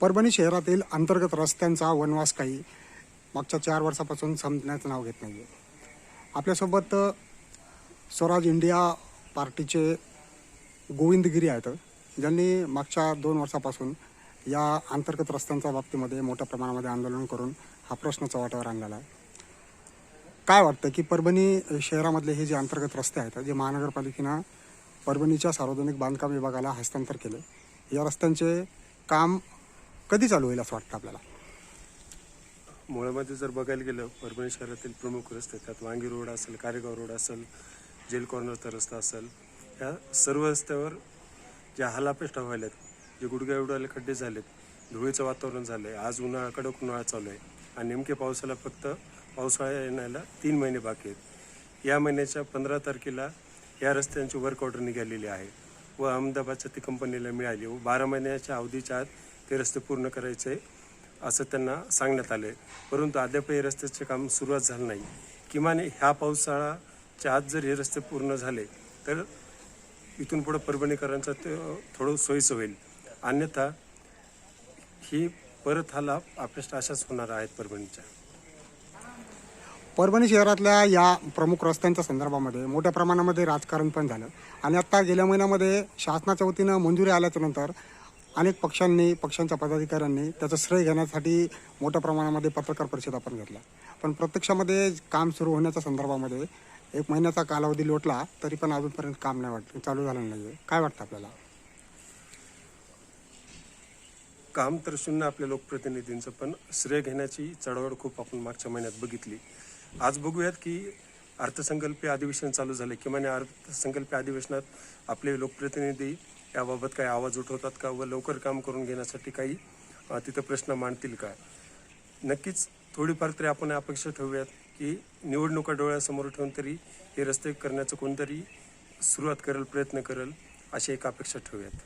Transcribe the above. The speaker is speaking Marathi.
परभणी शहरातील अंतर्गत रस्त्यांचा वनवास काही मागच्या चार वर्षापासून संपण्याचं नाव घेत नाही आहे आपल्यासोबत स्वराज इंडिया पार्टीचे गोविंदगिरी आहेत. ज्यांनी मागच्या दोन वर्षापासून या अंतर्गत रस्त्यांच्या बाबतीमध्ये मोठ्या प्रमाणामध्ये आंदोलन करून हा प्रश्न चव्हाट्यावर आणलेला आहे. काय वाटतं की परभणी शहरामधले हे जे अंतर्गत रस्ते आहेत जे महानगरपालिकेनं परभणीच्या सार्वजनिक बांधकाम विभागाला हस्तांतर केले या रस्त्यांचे काम कधी चालू होईल असं वाटतं आपल्याला? मुळामध्ये जर बघायला गेलं परभणी शहरातील प्रमुख रस्ते त्यात वांगी रोड असेल कारेगाव रोड असेल जेल कॉर्नरचा रस्ता असेल. या सर्व रस्त्यावर ज्या हलापेष्टा व्हायला आहेत जे गुडघ्या एवढे खड्डे झालेत धुळीचं वातावरण झालं आहे आज उन्हाळा कडक उन्हाळा चालू आहे. आणि नेमके पावसाला फक्त पावसाळा येण्याला तीन महिने बाकी आहेत. या महिन्याच्या पंधरा तारखेला या रस्त्यांची वर्क ऑर्डर निघालेली आहे. व अहमदाबादच्या ती कंपनीला मिळाली. व बारा महिन्याच्या अवधीच्या आत ते रस्ते पूर्ण करायचे असं त्यांना सांगण्यात आलं आहे परंतु अद्याप हे रस्त्याचे काम सुरुवात झालं नाही. किमान ह्या पावसाळ्याच्या आत जर हे रस्ते पूर्ण झाले तर इथून पुढं परभणीकरांचा ते थोडं सोयीचं होईल. अन्यथा ही परत हा लाभ आपल्या अशाच होणार आहेत परभणीच्या. परभणी शहरातल्या या प्रमुख रस्त्यांच्या संदर्भामध्ये मोठ्या प्रमाणामध्ये राजकारण पण झालं. आणि आत्ता गेल्या महिन्यामध्ये शासनाच्या वतीनं मंजुरी आल्याच्यानंतर अनेक पक्षांनी पक्षांच्या पदाधिकाऱ्यांनी त्याचं श्रेय घेण्यासाठी मोठ्या प्रमाणामध्ये पत्रकार परिषद आपण घेतल्या पण प्रत्यक्षामध्ये काम सुरू होण्याच्या संदर्भामध्ये एक महिन्याचा कालावधी लोटला तरी पण अजूनपर्यंत काम नाही वाटतं चालू झालं नाही आहे काय वाटतं आपल्याला? काम तर शून्य आपल्या लोकप्रतिनिधींचं पण श्रेय घेण्याची चळवळ खूप आपण मागच्या महिन्यात बघितली. आज बघूयात की अर्थसंकल्पीय अधिवेशन चालू झाले. किमान या अर्थसंकल्पीय अधिवेशनात आपले लोकप्रतिनिधी याबाबत काही आवाज उठवतात का व लवकर काम करून घेण्यासाठी काही तिथं प्रश्न मांडतील का? नक्कीच थोडीफार तरी आपण अपेक्षा ठेवूयात की निवडणुका डोळ्यासमोर ठेवून तरी हे रस्ते करण्याचं कोणतरी सुरुवात करेल प्रयत्न करेल अशी एक अपेक्षा ठेवूयात.